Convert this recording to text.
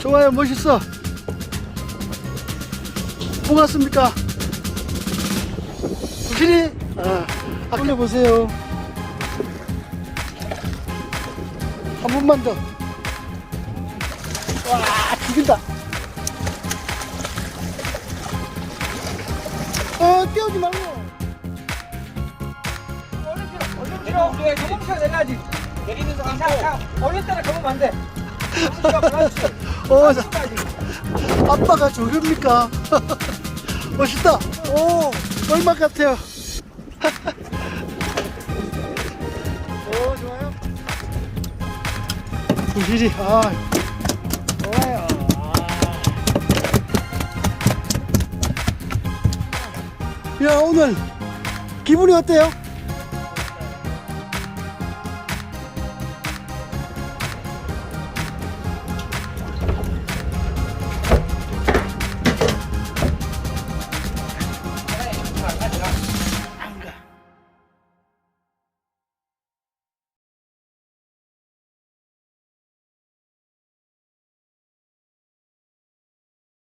좋아요, 멋있어. 뭐 같습니까? 확실히, 아, 올려보세요. 한 번만 더. 와, 죽인다. 어, 띄우지 말고. 얼른 들어. 왜 경험치가 내려야지. 내리는 자, 얼른 따라 가면 안 돼. 어, 자, 끝까지. 아빠가 조류입니까? 멋있다. 오, 얼마 같아요. 오, 좋아요. 부실이, 아, 좋아요. 야, 오늘 기분이 어때요?